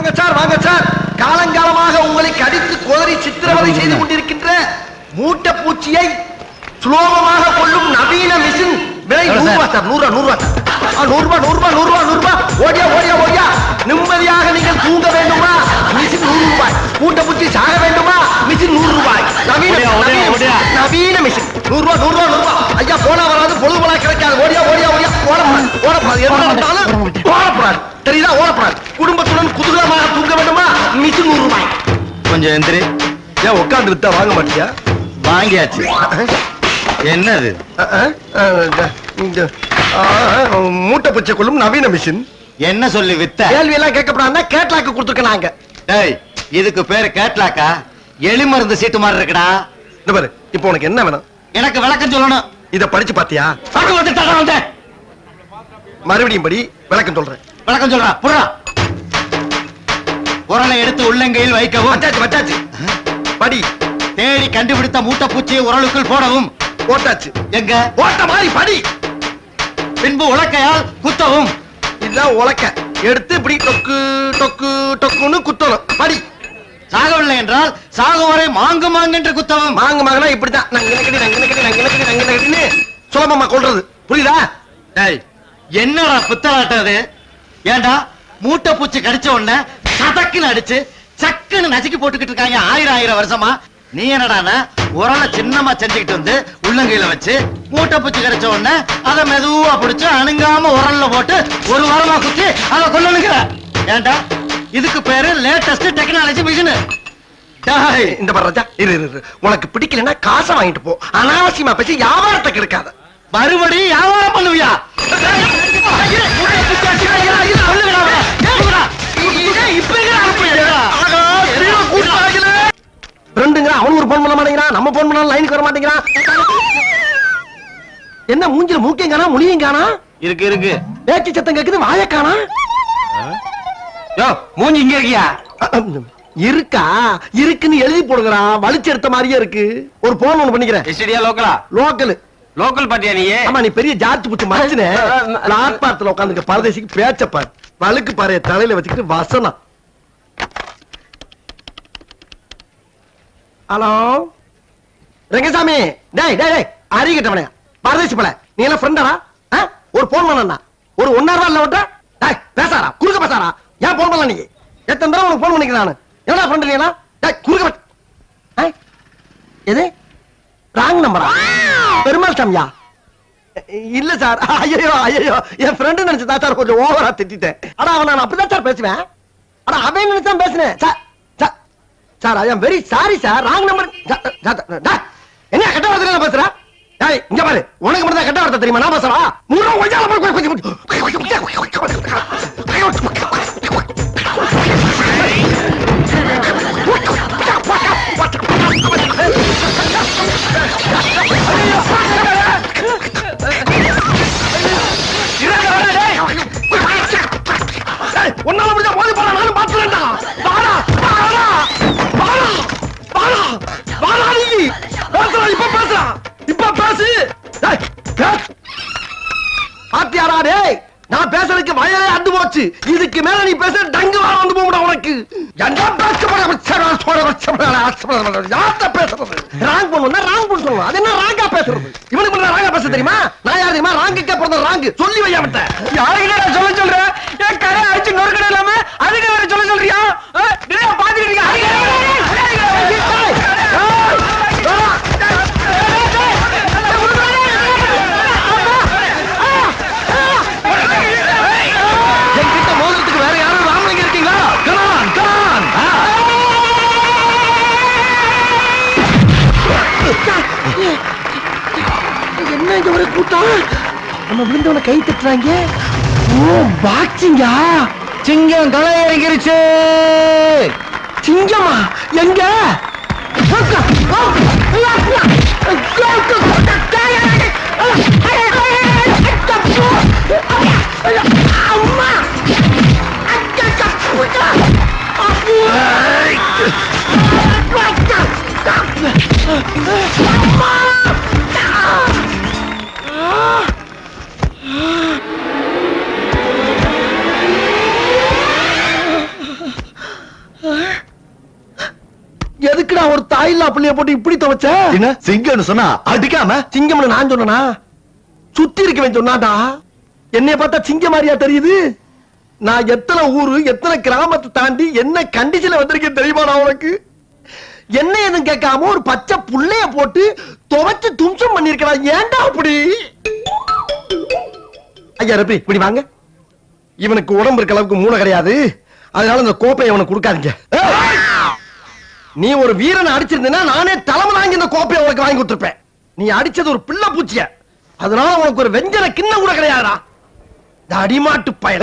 வாங்க சார் வாங்க சார். காலங்காலமாக உங்களை கடித்து கோதரி சித்திரவதை செய்து கொண்டிருக்கின்ற மூட்டை பூச்சியை சுலோகமாக கொள்ளும் நவீன மிஷின் விலை நூறு ரூபாய் சார்? நூறு ரூபா நூறு ரூபாய் நூறு ரூபாய் நூறு ரூபாய் நூறு ரூபாய் ஓடியா ஓடியா ஓடியா. நிம்மதியாக நீங்கள் தூங்க வேண்டுமா? மிஷின் நூறு ரூபாய் மூட்டை பூச்சி சாக வேண்டுமா? மிஷின் நூறு ரூபாய் நவீன நவீன மிஷின் நூறு ரூபாய் நூறு ரூபாய் நூறு ரூபாய் ஐயா போனா வராது பொழுது போல கிடைக்காது. ஓடியா ஓடியா ஓடியா. ஓடப்படாது ஓடப்படாது ஓடப்படாது தெரியுதா? ஓடப்படாது குடும்பத்துடன் குதூகலமாக தூங்க வேண்டுமா நூறு ரூபாய். கொஞ்சம் எந்திரி. ஏன் உட்கார்ந்து வித்தா வாங்க மாட்டியா? வாங்கியாச்சு. என்னது? இந்த- மூட்டை பூச்சை கொள்ளும் நவீன மிஷின். என்ன சொல்லி வித்த? கேள்வி எல்லாம் கேட்கப்படாதுன்னா கேட்லாக்கு கொடுத்துருக்க நாங்க. டேய் இதுக்கு பேரு கேட்லாக்கா? எலி மருந்து சீட்டு மாதிரி இருக்குடா. இந்த பாரு இப்போ உனக்கு என்ன வேணும்? எனக்கு விளக்கம் சொல்லணும். இத படிச்சு பாத்தியா? வந்து மறுபடியும் படி விளக்கம் சொல்றேன். விளக்கம் சொல்றா புறா உரலை எடுத்து உள்ளங்கையில் வைக்கவும். வச்சாச்சு வச்சாச்சு. படி. தேடி கண்டுபிடித்த மூட்டை பூச்சியை உரலுக்குள் போடவும். போட்டாச்சு. எங்க? போட்ட மாதிரி படி. பின்பு உலக்கையால் குத்தவும். இதுதான் உலக்க. எடுத்து இப்படி டொக்கு டொக்கு டொக்குன்னு குத்தணும். படி. சாகவில்லை என்றால் சாகும் வரை மாங்கு மாங்கு என்று குத்தவும். மாங்க மாங்கனா இப்படிதான். நங்க நக்கடி நங்க நக்கடி நங்க நக்கடி நங்க நக்கடின்னு சுலபமா கொள்றது. புரியுதா? என்னடா புத்தலாட்டம் அது? ஏண்டா மூட்டை பூச்சி கடிச்ச உடனே சதக்குன்னு அடிச்சு சக்குன்னு நசுக்கி போட்டுக்கிட்டு இருக்காங்க ஆயிரம் ஆயிரம் வருஷமா நீ என்னடான்னா உரலை சின்னமா செஞ்சுக்கிட்டு வந்து உள்ளங்கையில வச்சு மூட்டை பூச்சி கடிச்ச உடனே அதை மெதுவா பிடிச்சு அணுங்காம உரல்ல போட்டு ஒரு வாரமா குத்தி அதை கொல்லணுங்கிற ஏண்டா இதுக்கு பேரு லேட்டஸ்ட் டெக்னாலஜி மிஷின் இந்த பாரு ராஜா இரு இரு, உனக்கு பிடிக்கலன்னா காசை வாங்கிட்டு போ அனாவசியமா பேசி வியாபாரத்தை கெடுக்காத மறுபடியும் வியாபாரம் பண்ணுவியா மாட்டேங்கிறான் என்ன மூஞ்சில மூக்கையும் காணா முழியும் காணா? இருக்கு இருக்கு. பேச்சு சத்தம் கேக்குது வாய காணா? மூஞ்சி இங்க இருக்கியா? இருக்கா? இருக்குன்னு எழுதி போடுங்கடா. வலிச்சு எடுத்த மாதிரியே இருக்கு. ஒரு போன் ஒண்ணு பண்ணிக்கிறேன். எஸ்டிடியா லோக்கலா? லோக்கல். லோக்கல் பாட்டியா நீ ஆமா நீ பெரிய ஜார்ஜ் புச்சு மறைச்சுனே பிளாட்பாரத்துல உட்காந்துக்க பரதேசிக்கு பேச்ச பாரு. வழுக்கு பாரு தலையில வச்சுக்கிட்டு வசனம். ஹலோ? ரங்கசாமி டேய் டேய் டேய் அறிகிட்டவனே பரதேசி பல. நீ எல்லாம் ஃப்ரெண்டாடா ஒரு போன் பண்ணா ஒரு ஒன்னா ரூபா இல்ல விட்ட டேய் பேசாரா குறுக்க பேசாரா ஏன் போன் பண்ணல நீ? எத்தனை தடவை உனக்கு போன் பண்ணிக்கிறேன் நான்? என்னடா ஃப்ரெண்ட் இல்லையா டேய் குறுக்க எது? ராங் நம்பரா பெருமாள் சாமியா? இல்ல சார். ஐயோ ஐயோ என் ஃப்ரெண்டு நினைச்சதா சார் கொஞ்சம் ஓவரா திட்டிட்டேன். ஆனா அவன் நான் அப்படிதான் சார் பேசுவேன். ஆனா அவன் நினைச்சா பேசினேன். Sir sir sir I am very sorry. Sir wrong number என்ன வார்த்தை பேசுறேன் டேய் இங்க பாரு. உனக்கு மட்டும் கெட்ட வார்த்தை தெரியுமா? நான் பேசுறா மூணு கொஞ்சம் உன்னால முடிஞ்சா மோதி போடா நானும் பாத்துறேன்டா வாடா. பாத்தியாடா டேய்? நான் பேசுறதுக்கு வயலே அந்து போச்சு. இதுக்கு மேல நீ பேச டங்கு வந்து போகும்டா உனக்கு. என்ன பேசுறது? ராங் பண்ணுவா ராங் பண்ண சொல்லுவோம் அது என்ன ராங்கா பேசுறது? இவனுக்கு மட்டும் ராங்கா பேச தெரியுமா? நான் யார் தெரியுமா? ராங்குக்கே பிறந்த ராங்கு. சொல்லி வையா விட்ட யாருக்கிட்ட சொல்ல சொல்றேன். என் கடை அடிச்சு நொறுக்கடை இல்லாம அதுக்கு வேற சொல்ல சொல்றியா? பாத்துக்கிட்டு என்ன இங்க ஒரு கூட்டம்? நம்ம விழுந்தவன கை தட்டுறாங்க. ஓ பாக்ஸிங்கா சிங்கம் களை இறங்கிருச்சு சிங்கமா? எங்க? அம்மா எதுக்குடா ஒரு தாயில்லா பிள்ளைய போட்டு இப்படி துவைச்ச? என்ன? சிங்கம்னு சொன்னா அடிக்காம? சிங்கம்னு நான் சொன்னா சுத்தி இருக்கவன் சொன்னாடா? என்னைய பார்த்தா சிங்க மாதிரியா தெரியுது. நான் எத்தனை ஊரு எத்தனை கிராமத்தை தாண்டி என்ன கண்டிஷன்ல வந்திருக்கேன் தெரியுமாடா உனக்கு? என்ன எதுவும் கேட்காம ஒரு பச்சை புள்ளைய போட்டு துவைச்சு தும்சம் பண்ணிருக்கா ஏன்டா அப்படி? ஐயா ரப்பி இப்படி வாங்க. இவனுக்கு உடம்பு இருக்க அளவுக்கு மூளை கிடையாது. அதனால இந்த கோப்பையை அவனுக்கு கொடுக்காதீங்க. நீ ஒரு வீரனை அடிச்சிருந்தீன்னா நானே தலைமை வாங்கி இந்த கோப்பையை உனக்கு வாங்கி கொடுத்துருப்பேன். நீ அடிச்சது ஒரு பிள்ளை பூச்சிய. அதனால உனக்கு ஒரு வெஞ்சன கிண்ணம் கூட கிடையாதா இந்த அடிமாட்டு பயன்